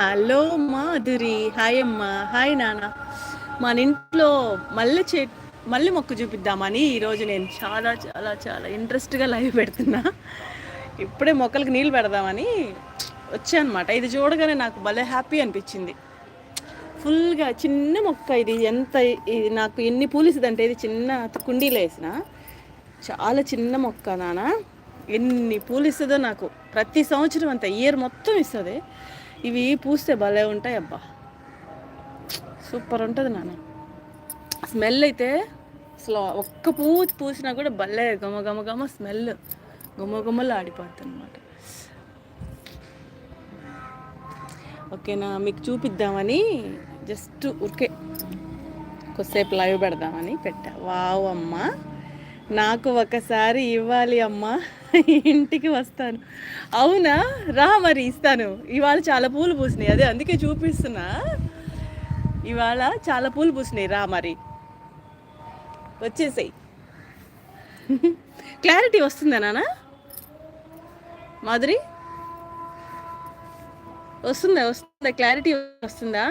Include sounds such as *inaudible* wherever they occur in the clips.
Hello Madhuri hi అమ్మ hi నాన్న. మన ఇంట్లో మల్లె చె మల్లె మొక్క చూపిద్దామని ఈరోజు నేను చాలా చాలా చాలా ఇంట్రెస్ట్గా లైవ్ పెడుతున్నా. ఇప్పుడే మొక్కలకు నీళ్ళు పెడదామని వచ్చానమాట. ఇది చూడగానే నాకు భలే హ్యాపీ అనిపించింది. ఫుల్గా చిన్న మొక్క ఇది. ఎంత ఇది నాకు ఎన్ని పూలిస్తుందంటే ఇది చిన్న కుండీలో వేసిన. చాలా చిన్న మొక్క నాన్న. ఎన్ని పూలు ఇస్తుందో నాకు ప్రతి సంవత్సరం అంత ఇయర్ మొత్తం ఇస్తుంది. ఇవి పూస్తే భలే ఉంటాయి అబ్బా. సూపర్ ఉంటుంది నాన్న. స్మెల్ అయితే అసలు ఒక్క పువ్వు పూసినా కూడా భలే గమ గమ గమ స్మెల్. గుమ్మ గుమ్మలు ఆడిపోద్ది అనమాట ఓకేనా మీకు చూపిద్దామని జస్ట్ ఉరికే కొద్దిసేపు లైవ్ పెడదామని పెట్టా. వావ్ అమ్మ. నాకు ఒకసారి ఇవ్వాలి అమ్మా. ఇంటికి వస్తాను. అవునా? రా మరి ఇస్తాను. ఇవాళ చాలా పూలు పూసినాయి. అదే అందుకే చూపిస్తున్నా. ఇవాళ చాలా పూలు పూసినాయి. రా మరి. వచ్చేసాయి. క్లారిటీ వస్తుందా నాన్న మాధురి? వస్తుందా? వస్తుందా? క్లారిటీ వస్తుందా?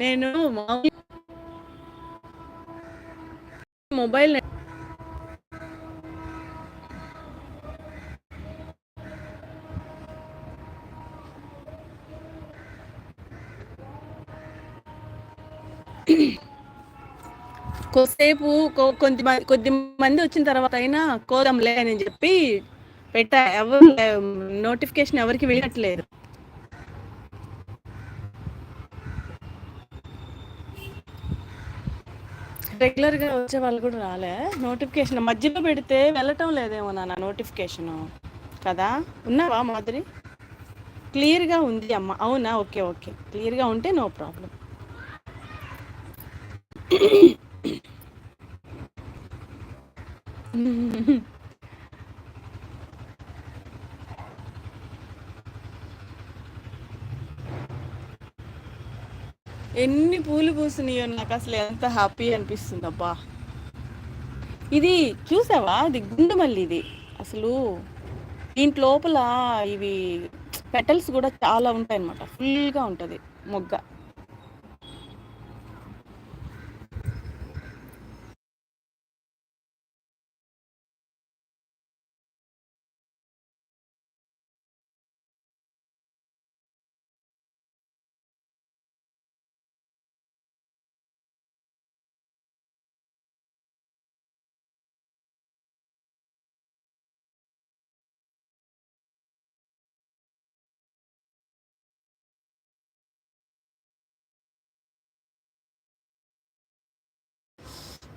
నేను మామూలు మొబైల్ కొద్దిసేపు కొద్ది కొద్ది మంది వచ్చిన తర్వాత అయినా కోదంలే అని చెప్పి పెట్టా. ఎవరు నోటిఫికేషన్ ఎవరికి వెళ్ళట్లేదు. రెగ్యులర్గా వచ్చే వాళ్ళు కూడా రాలే. నోటిఫికేషన్ మధ్యలో పెడితే వెళ్ళటం లేదేమో నాన్న నోటిఫికేషన్ కదా? ఉన్నావా మాధురి? క్లియర్గా ఉంది అమ్మ. అవునా? Okay okay. క్లియర్గా ఉంటే నో ప్రాబ్లం ఎన్ని పూలు పూసినాయో నాకు అసలు ఎంత హ్యాపీ అనిపిస్తుంది అబ్బా. ఇది చూసావా? ఇది గుండు మళ్ళీ ఇది. అసలు దీంట్ లోపల ఇవి పెటల్స్ కూడా చాలా ఉంటాయి అనమాట ఫుల్గా ఉంటుంది మొగ్గ.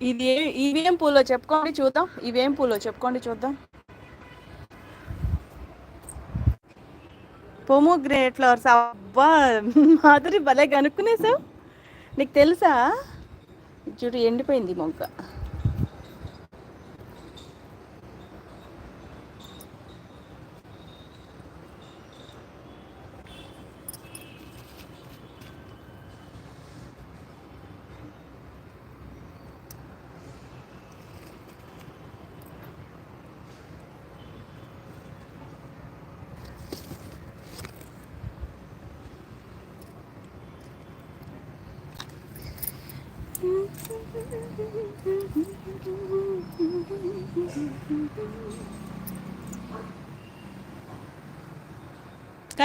ఇది ఇవేం పూలో చెప్పుకోండి చూద్దాం. ఇవేం పూలో చెప్పుకోండి చూద్దాం. పొమోగ్రేట్ ఫ్లవర్స్ అబ్బా మాధురి భలే కనుక్కునేసావు నీకు తెలుసా? చూడు ఎండిపోయింది మొగ్గ.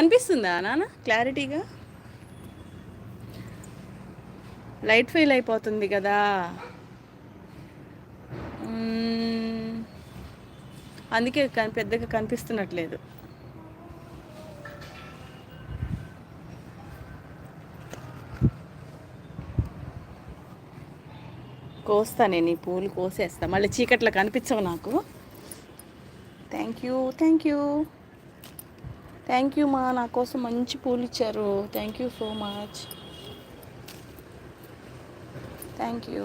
కనిపిస్తుందా నాన్న క్లారిటీగా? లైట్ ఫెయిల్ అయిపోతుంది కదా. అందుకే పెద్దగా కనిపిస్తున్నట్లేదు. కోస్తా నేను ఈ పూలు కోసేస్తా. మళ్ళీ చీకట్లో కనిపించవు నాకు. Thank you thank you. Thank you మా నా కోసం మంచి పూలు ఇచ్చారు. Thank you so much thank you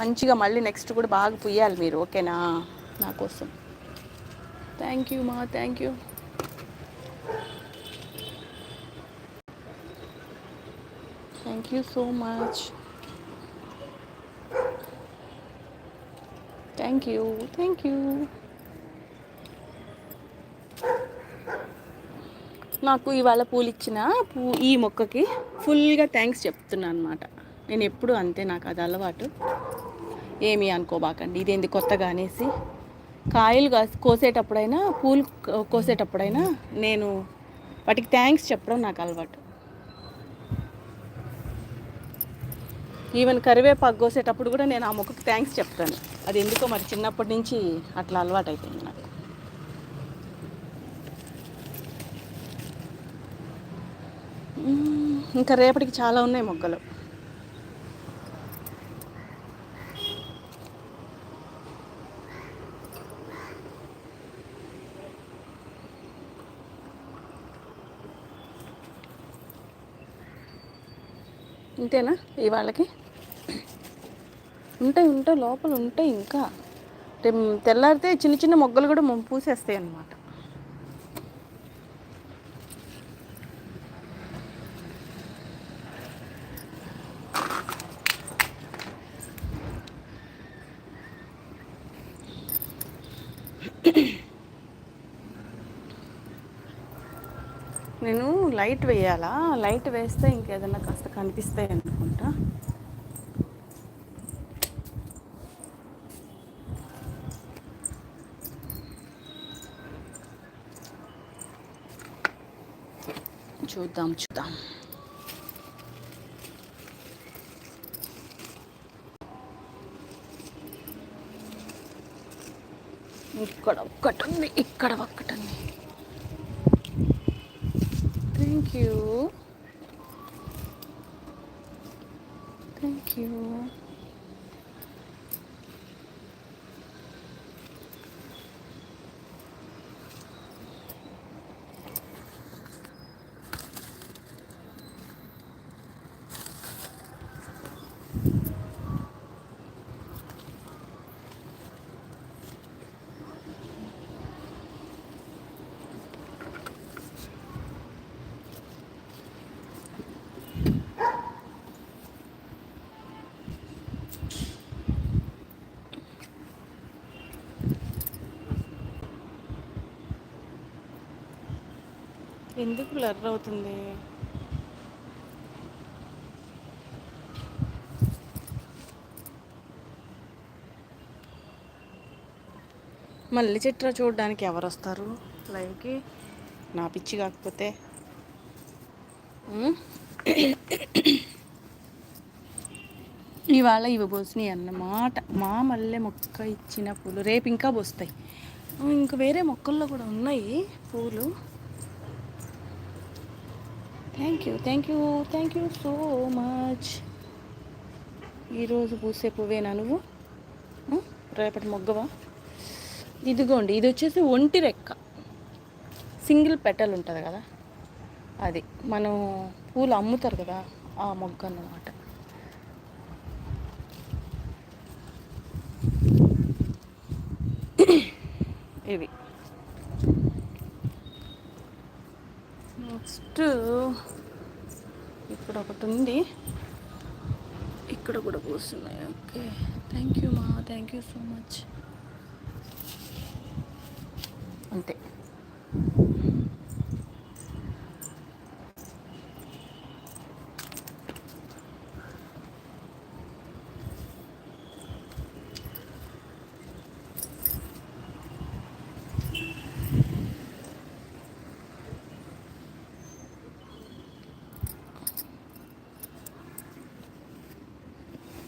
మంచిగా మళ్ళీ నెక్స్ట్ కూడా బాగా పుయ్యాలి మీరు ఓకేనా? నా కోసం. థ్యాంక్ యూ మా thank you thank you so much thank you thank you నాకు ఇవాళ పూలు ఇచ్చిన పూ ఈ మొక్కకి ఫుల్గా థ్యాంక్స్ చెప్తున్నాను అనమాట నేను ఎప్పుడు అంతే నాకు అది అలవాటు. ఏమీ అనుకోబాకండి ఇదేంది కొత్తగా అనేసి. కాయలు కోసేటప్పుడైనా పూలు కోసేటప్పుడైనా నేను వాటికి థ్యాంక్స్ చెప్పడం నాకు అలవాటు. ఈవెన్ కరివేపాకు కోసేటప్పుడు కూడా నేను ఆ మొక్కకి థ్యాంక్స్ చెప్తాను. అది ఎందుకో మరి చిన్నప్పటి నుంచి అట్లా అలవాటు అయిపోయింది నాకు మ్మ్. ఇంకా రేపటికి చాలా ఉన్నాయి మొగ్గలు. ఇంతేనా? ఇవాళకి ఉంటాయి ఉంటాయి లోపల ఉంటాయి ఇంకా. రేపు తెల్లారితే చిన్న చిన్న మొగ్గలు కూడా పూసేస్తాయి అన్నమాట నేను లైట్ వేయాలా? లైట్ వేస్తే ఇంకేదైనా కాస్త కనిపిస్తాయి అనుకుంటా. చూద్దాం చూద్దాం. ఇక్కడ ఒక్కటి ఉంది ఇక్కడ ఒక్కటి ఉంది థ్యాంక్ యూ థ్యాంక్ యూ ఎందుకు బ్లర్ అవుతుంది? మళ్ళీ చిట్ర చూడడానికి ఎవరు వస్తారు? లైవ్కి. నా పిచ్చి కాకపోతే. ఇవాళ ఇవి పోసినాయి అన్నమాట. మా మల్లె మొక్క ఇచ్చిన పూలు. రేపు ఇంకా పోస్తాయి. ఇంకా వేరే మొక్కల్లో కూడా ఉన్నాయి పూలు. Thank you thank you thank you so much ఈరోజు పూసే పువ్వేనా నువ్వు? రేపటి మొగ్గవా? ఇదిగోండి ఇది వచ్చేసి ఒంటి రెక్క. సింగిల్ పెటల్ ఉంటుంది కదా? అది. మనం పూలు అమ్ముతారు కదా ఆ మొగ్గ అన్నమాట. ఇవి. నెక్స్ట్ ఇక్కడ ఒకటి ఉంది. ఇక్కడ కూడా పూస్తున్నాయి ఓకే. థ్యాంక్ యూ మా థ్యాంక్ యూ సో మచ్ అంతే.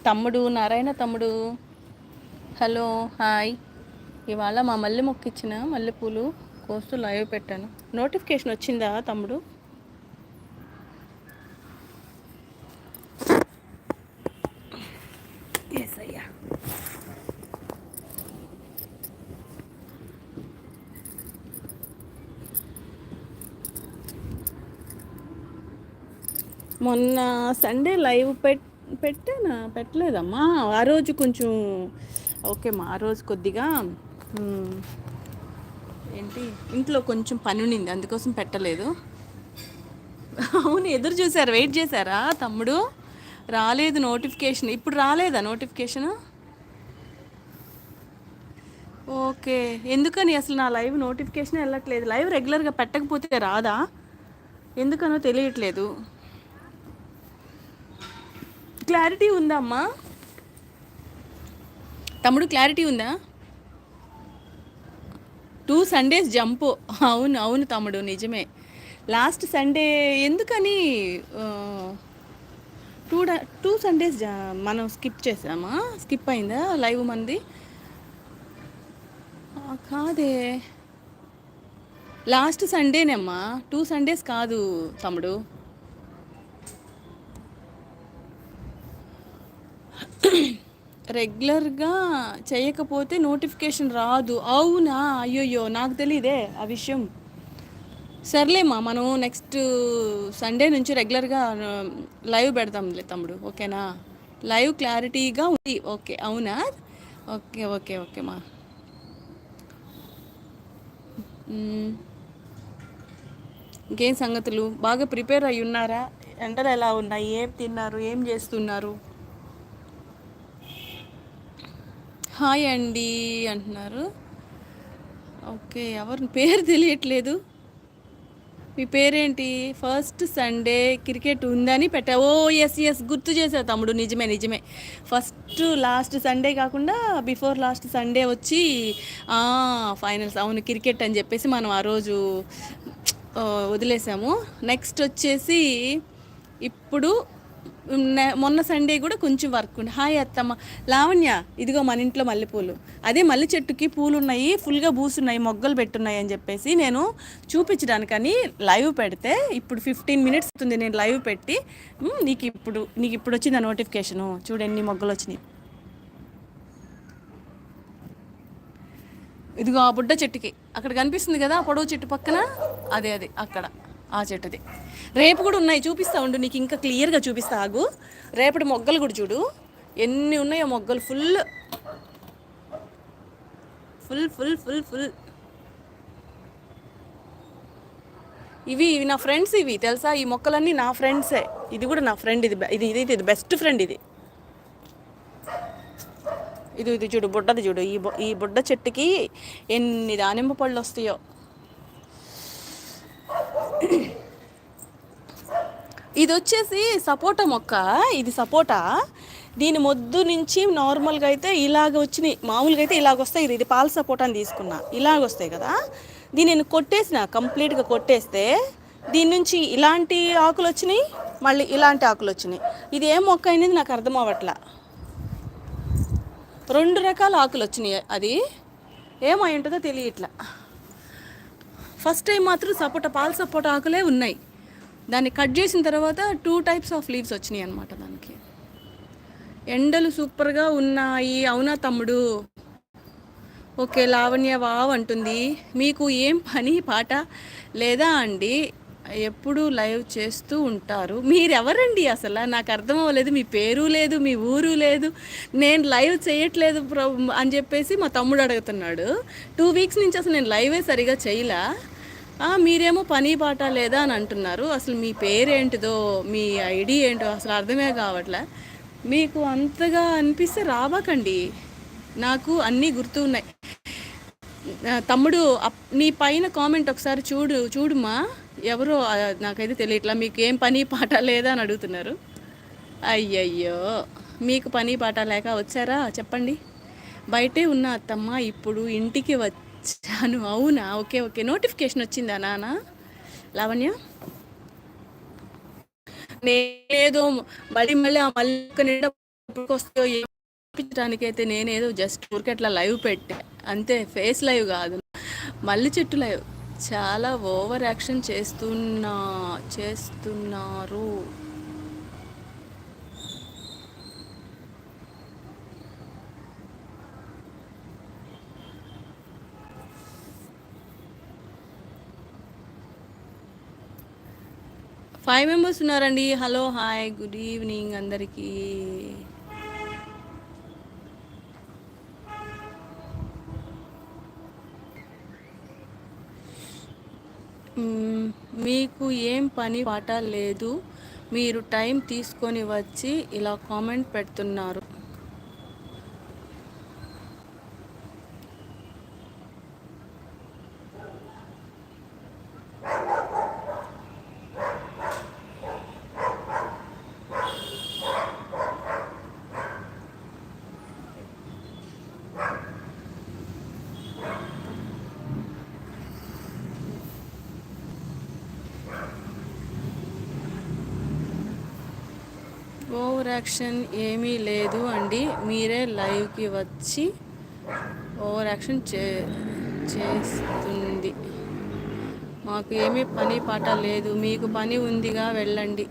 తమ్ముడు నారాయణ తమ్ముడు. Hello hi. ఇవాళ మా మల్లె మొక్క ఇచ్చిన మల్లెపూలు కోస్తూ లైవ్ పెట్టాను. నోటిఫికేషన్ వచ్చిందా తమ్ముడు? ఎస్ అయ్యా. మొన్న సండే లైవ్ పెట్ పెట్టానా? పెట్టలేదమ్మా. ఆ రోజు కొంచెం ఓకే ఆ రోజు కొద్దిగా ఏంటి? ఇంట్లో కొంచెం పని ఉండింది అందుకోసం పెట్టలేదు. అవును ఎదురు చూసారు? వెయిట్ చేశారా తమ్ముడు? రాలేదు నోటిఫికేషన్. ఇప్పుడు రాలేదా నోటిఫికేషన్? ఓకే. ఎందుకని అసలు నా లైవ్ నోటిఫికేషన్ వెళ్ళట్లేదు? లైవ్ రెగ్యులర్గా పెట్టకపోతే రాదా? ఎందుకనో తెలియట్లేదు. క్లారిటీ ఉందా అమ్మా? తమ్ముడు క్లారిటీ ఉందా? Two Sundays jump. అవును అవును తమ్ముడు నిజమే. లాస్ట్ సండే ఎందుకని టూ టూ సండేస్ మనం స్కిప్ చేసామా? స్కిప్ అయిందా లైవ్ మంది? కాదే. లాస్ట్ సండేనేమ్మా టూ సండేస్ కాదు తమ్ముడు. రెగ్యులర్గా చేయకపోతే నోటిఫికేషన్ రాదు. అవునా? అయ్యోయ్యో నాకు తెలియదే ఆ విషయం. సర్లేమ్మా మనం నెక్స్ట్ సండే నుంచి రెగ్యులర్గా లైవ్ పెడదాంలే తమ్ముడు. ఓకేనా? లైవ్ క్లారిటీగా ఉంది. ఓకే అవునా? ఓకే ఓకే ఓకే మా. ఇంకేం సంగతులు? బాగా ప్రిపేర్ అయి ఉన్నారా ఎండలు ఎలా ఉన్నాయి? ఏం తిన్నారు? ఏం చేస్తున్నారు? హాయ్ అండి అంటున్నారు. ఓకే ఎవరి పేరు తెలియట్లేదు. మీ పేరేంటి? ఫస్ట్ సండే క్రికెట్ ఉందని పెట్టా. ఓ ఎస్ ఎస్ గుర్తు చేశావు తమ్ముడు. నిజమే నిజమే. ఫస్ట్ లాస్ట్ సండే కాకుండా బిఫోర్ లాస్ట్ సండే వచ్చి ఫైనల్స్. అవును క్రికెట్ అని చెప్పేసి మనం ఆ రోజు వదిలేసాము. నెక్స్ట్ వచ్చేసి ఇప్పుడు మొన్న సండే కూడా కొంచెం వర్క్ ఉంది హాయ్ అత్తమ్మ. లావణ్య ఇదిగో మన ఇంట్లో మల్లెపూలు. అదే మల్లె చెట్టుకి పూలు ఉన్నాయి ఫుల్గా బూసున్నాయి మొగ్గలు పెట్టున్నాయి అని చెప్పేసి నేను చూపించడానికని లైవ్ పెడితే ఇప్పుడు ఫిఫ్టీన్ మినిట్స్ అవుతుంది నేను లైవ్ పెట్టి. నీకు ఇప్పుడు నీకు ఇప్పుడు వచ్చింది ఆ నోటిఫికేషను చూడు ఎన్ని మొగ్గలు వచ్చినాయి. ఇదిగో ఆ బుడ్డ చెట్టుకి. అక్కడ కనిపిస్తుంది కదా ఆ పొడవు చెట్టు పక్కన? అదే అదే అక్కడ. ఆ చెట్టుది. రేపు కూడా ఉన్నాయి చూపిస్తా ఉండు నీకు ఇంకా క్లియర్గా చూపిస్తా ఆగు. రేపటి మొగ్గలు కూడా చూడు. ఎన్ని ఉన్నాయో మొగ్గలు full. Full full full full. ఇవి ఇవి నా ఫ్రెండ్స్ ఇవి తెలుసా? ఈ మొక్కలన్నీ నా ఫ్రెండ్సే. ఇది కూడా నా ఫ్రెండ్ ఇది ఇది ఇది ఇది బెస్ట్ ఫ్రెండ్ ఇది. ఇది ఇది చూడు బుడ్డది చూడు. ఈ ఈ బుడ్డ చెట్టుకి ఎన్ని దానిమ్మ పళ్ళు వస్తాయో. ఇది వచ్చేసి సపోటా మొక్క. ఇది సపోటా. దీని మొద్దు నుంచి నార్మల్గా అయితే ఇలాగ వచ్చినాయి. మామూలుగా అయితే ఇలాగ వస్తాయి. ఇది- ఇది పాల సపోటా అని తీసుకున్నా. ఇలాగ వస్తాయి కదా. దీన్ని నేను కొట్టేసిన. కంప్లీట్గా కొట్టేస్తే దీని నుంచి ఇలాంటి ఆకులు వచ్చినాయి. మళ్ళీ ఇలాంటి ఆకులు వచ్చినాయి. ఇది ఏం మొక్క అనేది నాకు అర్థం అవ్వట్లా. రెండు రకాల ఆకులు వచ్చినాయి అది. ఏమై ఉంటుందో తెలియట్లా. ఫస్ట్ టైం మాత్రం సపోటా పాల సపోటా ఆకులే ఉన్నాయి. దాన్ని కట్ చేసిన తర్వాత టూ టైప్స్ ఆఫ్ లీవ్స్ వచ్చినాయి అనమాట దానికి. ఎండలు సూపర్గా ఉన్నాయి. అవునా తమ్ముడు? ఓకే లావణ్య వావ్ అంటుంది. మీకు ఏం పని పాట లేదా అండి? ఎప్పుడు లైవ్ చేస్తూ ఉంటారు. మీరెవరండి అసలు? నాకు అర్థం అవ్వలేదు. మీ పేరు లేదు మీ ఊరు లేదు. నేను లైవ్ చేయట్లేదు ప్ర- అని చెప్పేసి మా తమ్ముడు అడుగుతున్నాడు. టూ వీక్స్ నుంచి అసలు నేను లైవే సరిగా చేయలే? మీరేమో పని పాట లేదా అని అంటున్నారు. అసలు మీ పేరేంటిదో మీ ఐడి ఏంటో అసలు అర్థమే కావట్లే. మీకు అంతగా అనిపిస్తే రావకండి. నాకు అన్నీ గుర్తు ఉన్నాయి. తమ్ముడు అప్- నీ పైన కామెంట్ ఒకసారి చూడు చూడుమా. ఎవరో నాకైతే తెలియట్లా. మీకు ఏం పని పాట లేదా అని అడుగుతున్నారు. అయ్యయ్యో మీకు పని పాట లేక వచ్చారా? చెప్పండి. బయటే ఉన్న అత్తమ్మ ఇప్పుడు ఇంటికి వచ్చాను అవునా? Okay okay. నోటిఫికేషన్ వచ్చిందా నాన్న లావణ్య? నేనేదో మళ్ళీ మళ్ళీ ఆ మళ్ళీ నిండా వస్తాయో నేనేదో జస్ట్ ఊరికే అట్లా లైవ్ పెట్టా. అంతే ఫేస్ లైవ్ కాదు. మల్లి చెట్టు లైవ్ చాలా ఓవర్ యాక్షన్ చేస్తున్నా చేస్తున్నారు. ఫైవ్ మెంబర్స్ ఉన్నారండి. హలో హాయ్ గుడ్ ఈవినింగ్ అందరికీ. మీకు ఏం పని పాట లేదు. మీరు టైం తీసుకొని వచ్చి ఇలా కామెంట్ పెడుతున్నారు ఓవర్ యాక్షన్ ఏమీ లేదు అండి. మీరే లైవ్కి వచ్చి ఓవర్ యాక్షన్ చే చేస్తుంది. మాకు ఏమీ పని పాట లేదు. మీకు పని ఉందిగా వెళ్ళండి.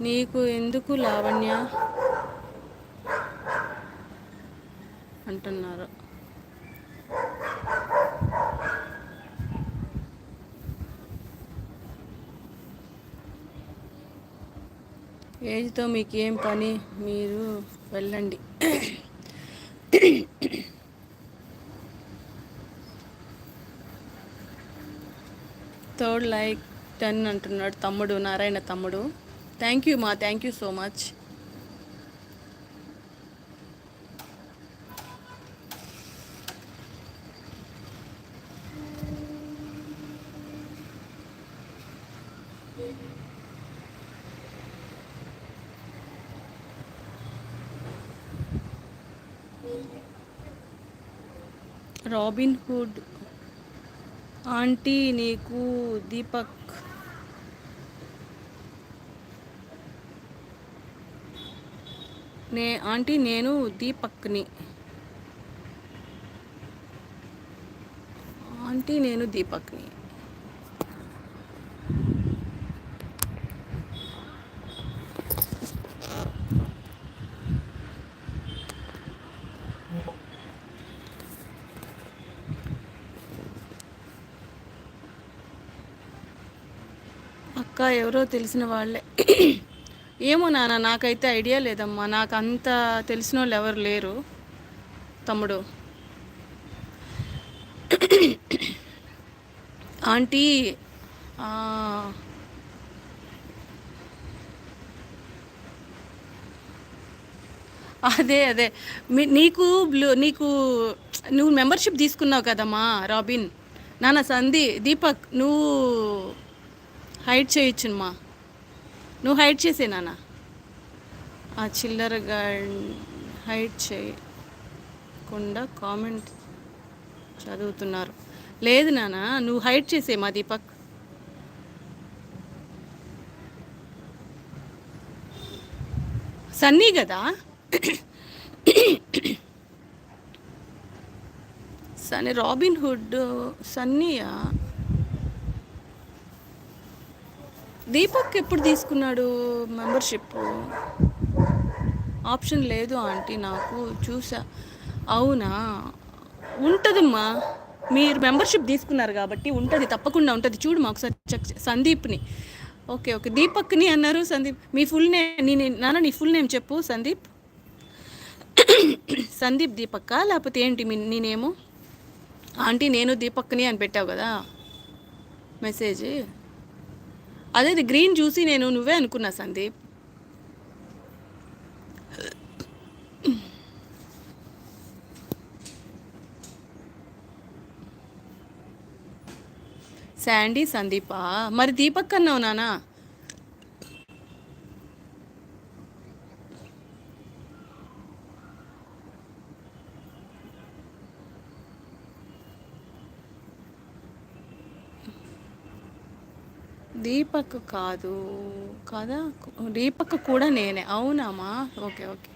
నీకు ఎందుకు లావణ్య? అంటున్నారు. ఏజ్తో మీకు ఏం పని మీరు వెళ్ళండి. థర్డ్ లైక్ టెన్ అంటున్నాడు తమ్ముడు నారాయణ తమ్ముడు. థ్యాంక్ యూ మా thank you so much Robin Hood aunty నీకు దీపక్. నే ఆంటీ నేను దీపక్ని. ఆంటీ నేను దీపక్ని. అక్క ఎవరో తెలిసిన వాళ్ళే. ఏమో నాన్న నాకైతే ఐడియా లేదమ్మా. నాకు అంత తెలిసిన వాళ్ళు ఎవరు లేరు. తమ్ముడు. ఆంటీ అదే అదే. మీ నీకు బ్లూ నీకు నువ్వు మెంబర్షిప్ తీసుకున్నావు కదమ్మా రాబిన్. నాన్న సంధి దీపక్ నువ్వు హైడ్ చేయొచ్చునమ్మా నువ్వు హైడ్ చేసే నాన్న. ఆ చిల్లరగా హైడ్ చేయకుండా కామెంట్ చదువుతున్నారు. లేదు నానా నువ్వు హైడ్ చేసే మా దీపక్. సన్నీ కదా? సన్నీ రాబిన్ హుడ్ సన్నీయా? దీపక్ ఎప్పుడు తీసుకున్నాడు మెంబర్షిప్? ఆప్షన్ లేదు ఆంటీ నాకు చూసా. అవునా? ఉంటుందమ్మా. మీరు మెంబర్షిప్ తీసుకున్నారు కాబట్టి ఉంటుంది తప్పకుండా ఉంటుంది. చూడు మా ఒకసారి చెక్ సందీప్ని. Okay okay. దీపక్ని అన్నారు సందీప్. మీ ఫుల్ నేమ్ నీ నాన్న నీ ఫుల్ నేమ్ చెప్పు సందీప్. *coughs* సందీప్ దీపక్క? లేకపోతే ఏంటి మీ నీ నేము? ఆంటీ నేను దీపక్ని అని పెట్టావు కదా? మెసేజ్? అదే అది గ్రీన్ చూసి నేను నువ్వే అనుకున్నా సందీప్. శాండీ సందీపా? మరి దీపక్ అన్నావు నానా? దీపక్ కాదు. కదా? దీపక్ కూడా నేనే. అవునామా ఓకే ఓకే.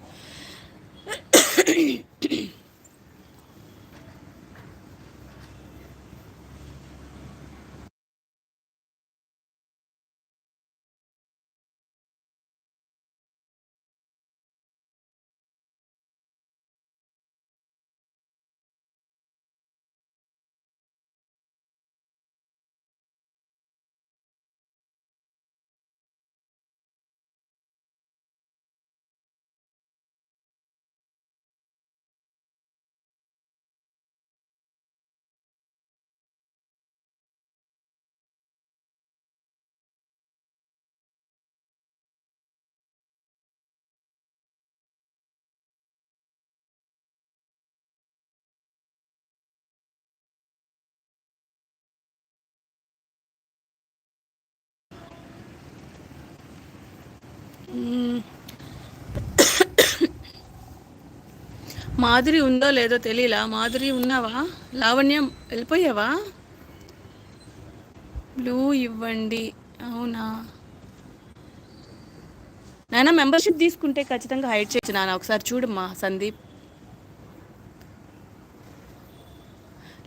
మాధురి ఉందో లేదో తెలియలా మాధురి ఉన్నావా? లావణ్యం వెళ్ళిపోయావా? బ్లూ ఇవ్వండి. అవునా? నాన్న మెంబర్షిప్ తీసుకుంటే ఖచ్చితంగా హైడ్ చేయొచ్చు నాన్న. ఒకసారి చూడమ్మా సందీప్.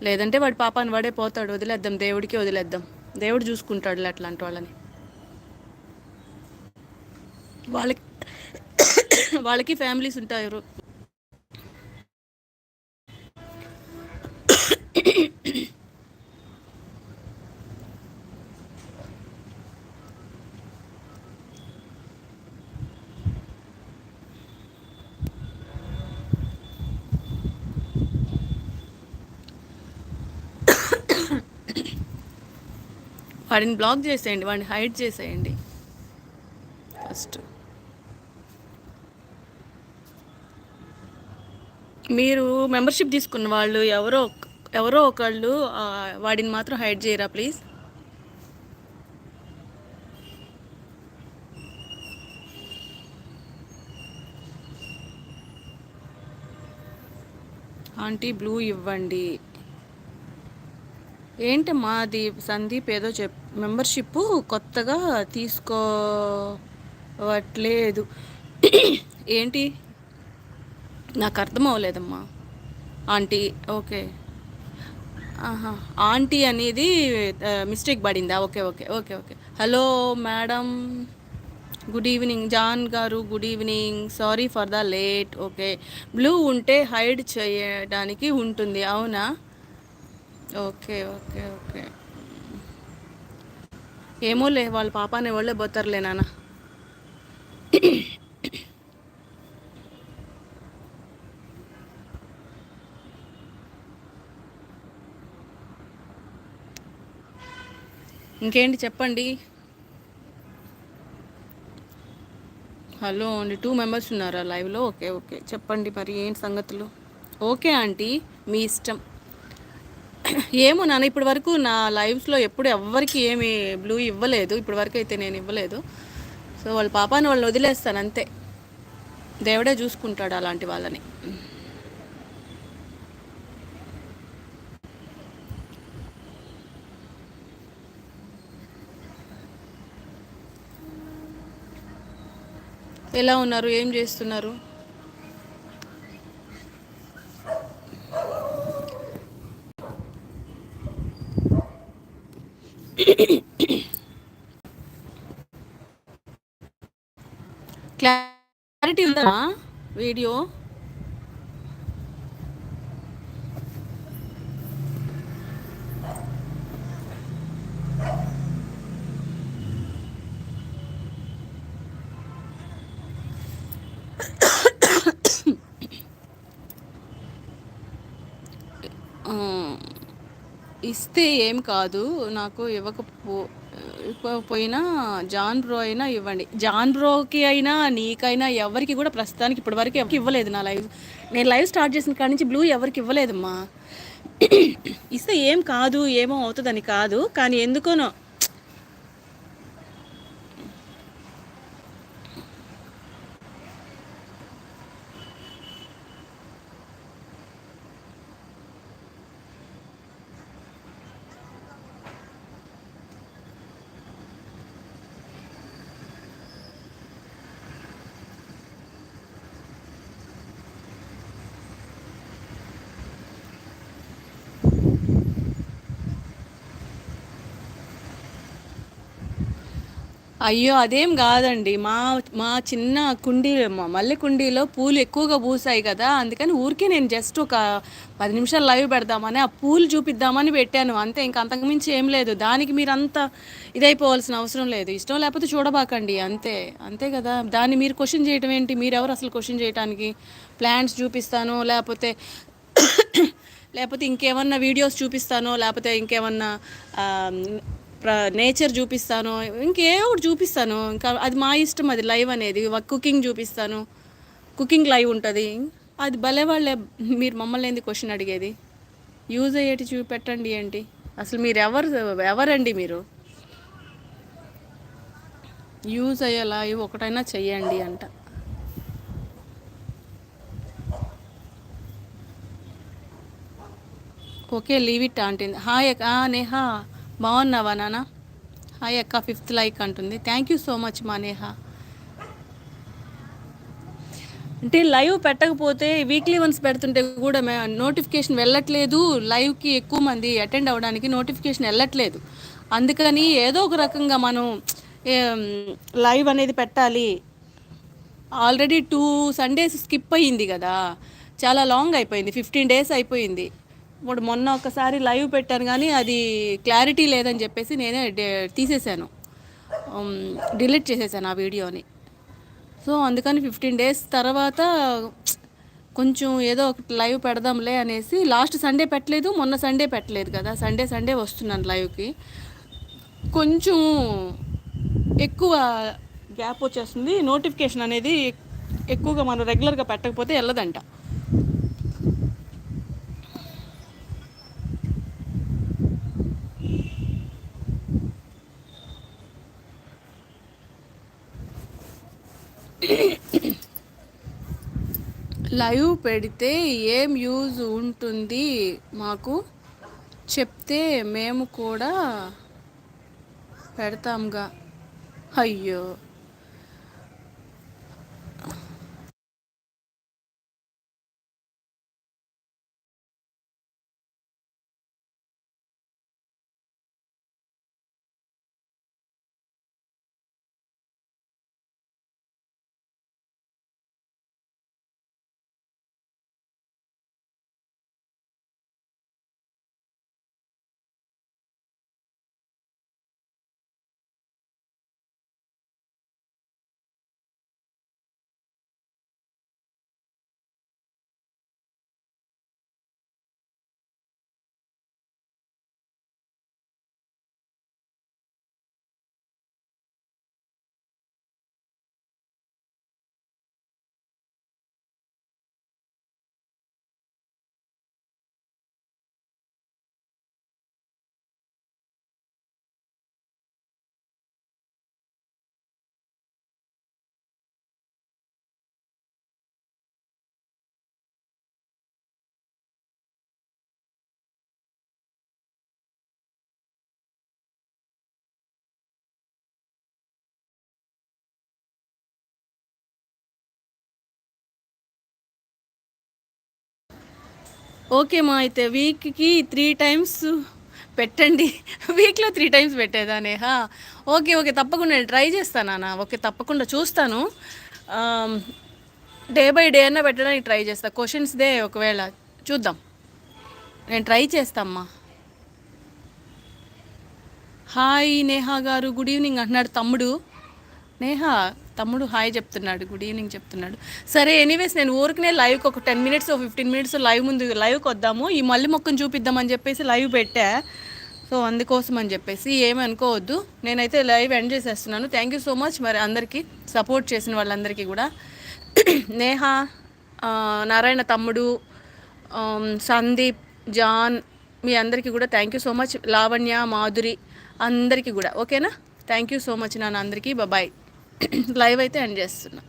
లేదంటే వాడి పాపాన్ని వాడే పోతాడు. వదిలేద్దాం. దేవుడికి వదిలేద్దాం. దేవుడు చూసుకుంటాడు అట్లాంటి వాళ్ళని. వాళ్ళకి వాళ్ళకి ఫ్యామిలీస్ ఉంటారు. వాడిని బ్లాక్ చేసేయండి వాడిని హైడ్ చేసేయండి ఫస్ట్ మీరు మెంబర్షిప్ తీసుకున్న వాళ్ళు ఎవరో ఎవరో ఒకళ్ళు వాడిని మాత్రం హైడ్ చేయరా ప్లీజ్? ఆంటీ బ్లూ ఇవ్వండి. ఏంటమ్మా మాది సందీప్ ఏదో చెప్ మెంబర్షిప్ కొత్తగా తీసుకోవట్లేదు *clears throat* ఏంటి? నాకు అర్థం అవ్వలేదమ్మా ఆంటీ ఓకే. ఆహా ఆంటీ అనేది మిస్టేక్ పడిందా? Okay okay okay okay. Hello madam. Good evening. John గారు good evening. Sorry for the late. Okay. Blue ఉంటే హైడ్ చేయడానికి ఉంటుంది అవునా? Okay okay okay. ఏమోలే వాళ్ళ పాపానే వాళ్ళే పోతారులే నాన్న. ఇంకేంటి చెప్పండి. హలో అండి టూ మెంబర్స్ ఉన్నారా లైవ్లో ఓకే ఓకే. చెప్పండి మరి ఏంటి సంగతులు? ఓకే ఆంటీ మీ ఇష్టం. ఏమో నాన్న ఇప్పటి వరకు నా లైవ్స్లో ఎప్పుడు ఎవ్వరికి ఏమి బ్లూ ఇవ్వలేదు. ఇప్పటి వరకు అయితే నేను ఇవ్వలేదు. సో వాళ్ళ పాపాన్ని వాళ్ళని వదిలేస్తాను అంతే. దేవుడే చూసుకుంటాడు అలాంటి వాళ్ళని. ఎలా ఉన్నారు? ఏం చేస్తున్నారు? క్లారిటీ ఉందా? వీడియో ఇస్తే ఏం కాదు నాకు ఇవ్వకపో పోయినా జాన్ బ్రో అయినా ఇవ్వండి. జాన్ బ్రోకి అయినా నీకైనా ఎవరికి కూడా ప్రస్తుతానికి ఇప్పటివరకు ఎవరికి ఇవ్వలేదు నా లైవ్. నేను లైవ్ స్టార్ట్ చేసిన కాడి నుంచి బ్లూ ఎవరికి ఇవ్వలేదమ్మా. *clears throat* ఇస్తే ఏం కాదు ఏమో అవుతుందని కాదు కానీ ఎందుకోనో అయ్యో అదేం కాదండి. మా మా చిన్న కుండీ మా మల్లె కుండీలో పూలు ఎక్కువగా పూసాయి కదా. అందుకని ఊరికే నేను జస్ట్ ఒక పది నిమిషాలు లైవ్ పెడదామని ఆ పూలు చూపిద్దామని పెట్టాను. అంతే ఇంకా అంతకుమించి ఏం లేదు. దానికి మీరు అంత ఇదైపోవాల్సిన అవసరం లేదు. ఇష్టం లేకపోతే చూడబాకండి. అంతే అంతే కదా. దాన్ని మీరు క్వశ్చన్ చేయటం ఏంటి? మీరు ఎవరు అసలు క్వశ్చన్ చేయడానికి ప్లాంట్స్ చూపిస్తాను లేకపోతే *coughs* లేకపోతే ఇంకేమన్నా వీడియోస్ చూపిస్తానో లేకపోతే ఇంకేమన్నా నేచర్ చూపిస్తాను ఇంకే ఒకటి చూపిస్తాను. ఇంకా అది మా ఇష్టం అది లైవ్ అనేది. కుకింగ్ చూపిస్తాను. కుకింగ్ లైవ్ ఉంటుంది. అది భలే వాళ్ళే మీరు మమ్మల్ని ఏంది క్వశ్చన్ అడిగేది? యూజ్ అయ్యేటి చూపెట్టండి ఏంటి? అసలు మీరు ఎవరు ఎవరండి మీరు? యూజ్ అయ్యే లైవ్ ఒకటైనా చెయ్యండి అంట. ఓకే లీవ్ ఇట్ అంటుంది హాయ్ నేహా. బాగున్నావా నాన్న హాయ్ అక్క ఫిఫ్త్ లైక్ అంటుంది. థ్యాంక్ యూ సో మచ్ మా నేహ అంటే లైవ్ పెట్టకపోతే వీక్లీ వన్స్ పెడుతుంటే కూడా నోటిఫికేషన్ వెళ్ళట్లేదు. లైవ్కి ఎక్కువ మంది అటెండ్ అవ్వడానికి నోటిఫికేషన్ వెళ్ళట్లేదు. అందుకని ఏదో ఒక రకంగా మనం లైవ్ అనేది పెట్టాలి. ఆల్రెడీ టూ సండేస్ స్కిప్ అయ్యింది కదా. చాలా లాంగ్ అయిపోయింది. ఫిఫ్టీన్ డేస్ అయిపోయింది. ఇప్పుడు మొన్న ఒకసారి లైవ్ పెట్టాను కానీ అది క్లారిటీ లేదని చెప్పేసి నేనే డే- తీసేశాను. డిలీట్ చేసేసాను ఆ వీడియోని. సో అందుకని ఫిఫ్టీన్ డేస్ తర్వాత కొంచెం ఏదో ఒకటి లైవ్ పెడదాంలే అనేసి లాస్ట్ సండే పెట్టలేదు మొన్న సండే పెట్టలేదు కదా. సండే సండే వస్తున్నాను లైవ్కి. కొంచెం ఎక్కువ గ్యాప్ వచ్చేస్తుంది. నోటిఫికేషన్ అనేది ఎక్కువగా మనం రెగ్యులర్గా పెట్టకపోతే వెళ్ళదంట. లైవ్ పెడితే ఏం యూజ్ ఉంటుంది మాకు? చెప్తే మేము కూడా పెడతాంగా. అయ్యో. ఓకే మా అయితే వీక్కి త్రీ టైమ్స్ పెట్టండి. వీక్లో త్రీ టైమ్స్ పెట్టేదా నేహా ఓకే ఓకే తప్పకుండా నేను ట్రై చేస్తాను నాన్న. ఓకే తప్పకుండా చూస్తాను. డే బై డే అన్న పెట్టడానికి ట్రై చేస్తా. క్వశ్చన్స్దే ఒకవేళ చూద్దాం. నేను ట్రై చేస్తామ్మా. హాయ్ నేహా గారు. గుడ్ ఈవినింగ్ అంటున్నాడు తమ్ముడు. నేహా తమ్ముడు హాయ్ చెప్తున్నాడు గుడ్ ఈవినింగ్ చెప్తున్నాడు. సరే ఎనీవేస్ నేను ఊరికనే లైవ్కి ఒక ten minutes fifteen minutes live ముందు లైవ్కి వద్దాము. ఈ మళ్ళీ మొక్కను చూపిద్దామని చెప్పేసి లైవ్ పెట్టా. సో అందుకోసం అని చెప్పేసి ఏమి అనుకోవద్దు. నేనైతే లైవ్ ఎండ్ చేసేస్తున్నాను. థ్యాంక్ యూ సో మచ్ మరి అందరికీ సపోర్ట్ చేసిన వాళ్ళందరికీ కూడా. *clears throat* నేహా నారాయణ తమ్ముడు సందీప్ జాన్ మీ అందరికీ కూడా thank you so much Lavanya Madhuri అందరికీ కూడా. ఓకేనా థ్యాంక్ యూ సో మచ్ నాన్న అందరికీ. బాయ్ లైవ్ అయితే ఎండ్ చేస్తున్నా.